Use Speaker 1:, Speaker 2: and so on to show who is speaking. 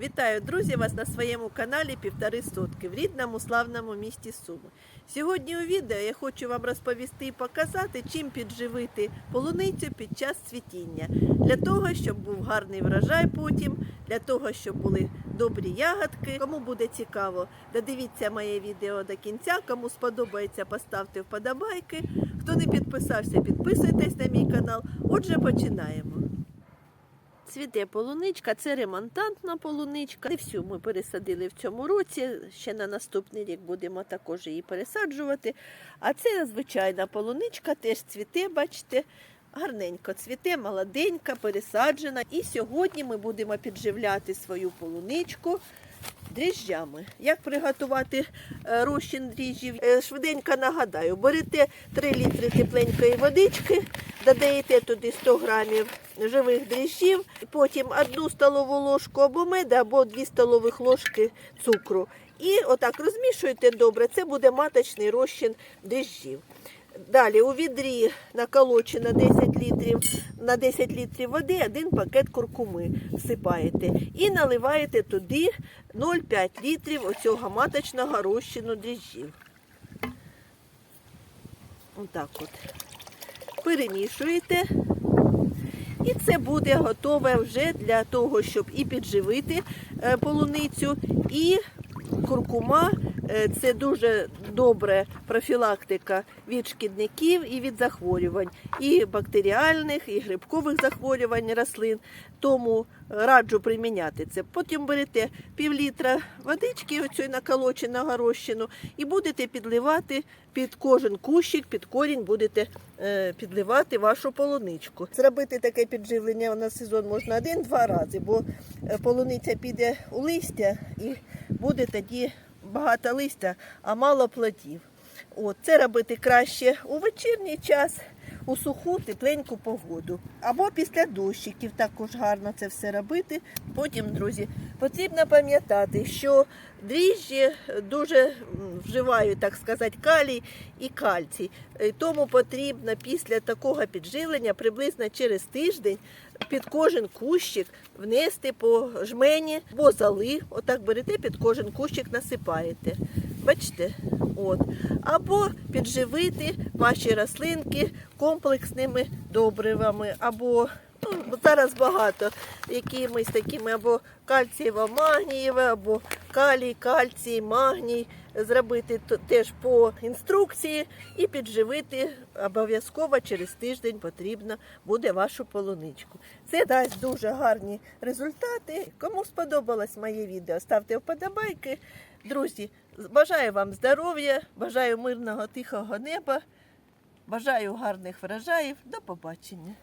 Speaker 1: Вітаю, друзі, вас на своєму каналі Півтори сотки в рідному славному місті Суми. Сьогодні у відео я хочу вам розповісти і показати, чим підживити полуницю під час цвітіння. Для того, щоб був гарний врожай потім, для того, щоб були добрі ягодки. Кому буде цікаво, додивіться моє відео до кінця. Кому сподобається, поставте вподобайки. Хто не підписався, підписуйтесь на мій канал. Отже, починаємо. Цвіте полуничка, це ремонтантна полуничка. Не всю ми пересадили в цьому році. Ще на наступний рік будемо також її пересаджувати. А це звичайна полуничка, теж цвіте, бачите, гарненько цвіте, молоденька, пересаджена. І сьогодні ми будемо підживляти свою полуничку. Дріжджами. Як приготувати е, розчин дріжджів? Е, Швиденько нагадаю, берете 3 літри тепленької водички, додаєте туди 100 грамів живих дріжджів, потім одну столову ложку або меду, або 2 столових ложки цукру. І отак розмішуєте добре, це буде маточний розчин дріжджів. Далі у відрі наколочено 10 літрів на 10 літрів води, один пакет куркуми всипаєте і наливаєте туди 0,5 літрів оцього маточного розчину дріжджів. Отак от. Перемішуєте. І це буде готове вже для того, щоб і підживити е, полуницю, і куркума це дуже добра профілактика від шкідників і від захворювань, і бактеріальних, і грибкових захворювань рослин. Тому раджу приміняти це. Потім берете пів літра водички, оцього наколоченого розчину, і будете підливати під кожен кущик, під корінь будете е, підливати вашу полуничку. Зробити таке підживлення на сезон можна один-два рази, бо е, полуниця піде у листя і буде тоді багато листя, а мало плодів. От, це робити краще у вечірній час, у суху, тепленьку погоду. Або після дощиків також гарно це все робити. Потім, друзі, потрібно пам'ятати, що дріжджі дуже вживають, так сказати, калій і кальцій. Е, Тому потрібно після такого підживлення приблизно через тиждень під кожен кущик внести по жмені або зали. Отак берете, під кожен кущик насипаєте. Бачите? От. Або підживити ваші рослинки комплексними добривами, або зараз багато якимись такими або кальцієво-магнієве, або калій, кальцій, магній. Зробити теж по інструкції і підживити обов'язково через тиждень потрібно буде вашу полуничку. Це дасть дуже гарні результати. Кому сподобалось моє відео, ставте вподобайки. Друзі, бажаю вам здоров'я, бажаю мирного тихого неба, бажаю гарних врожаїв. До побачення.